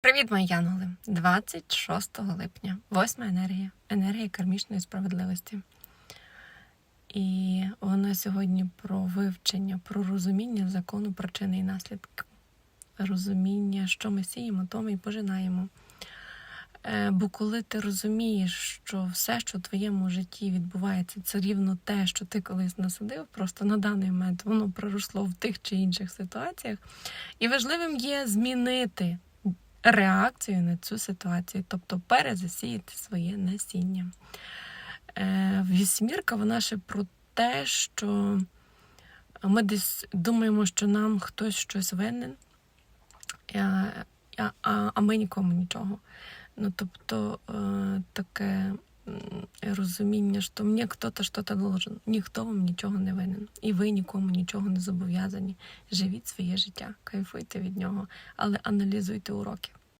Привіт, мої янголи! 26 липня, восьма енергія, енергія кармічної справедливості. І вона сьогодні про вивчення, про розуміння закону причини і наслідків, розуміння, що ми сіємо, то ми і пожинаємо. Е, Бо коли ти розумієш, що все, що в твоєму житті відбувається, це рівно те, що ти колись насадив, просто на даний момент воно проросло в тих чи інших ситуаціях. І важливим є змінити реакцію на цю ситуацію, тобто перезасіяти своє насіння. Е, Вісьмірка, вона ще про те, що ми десь думаємо, що нам хтось щось винен, а, ми нікому нічого. Ну, тобто е, таке розуміння, що мені хтось щось должен. Ніхто вам нічого не винен. І ви нікому нічого не зобов'язані. Живіть своє життя, кайфуйте від нього, але аналізуйте уроки.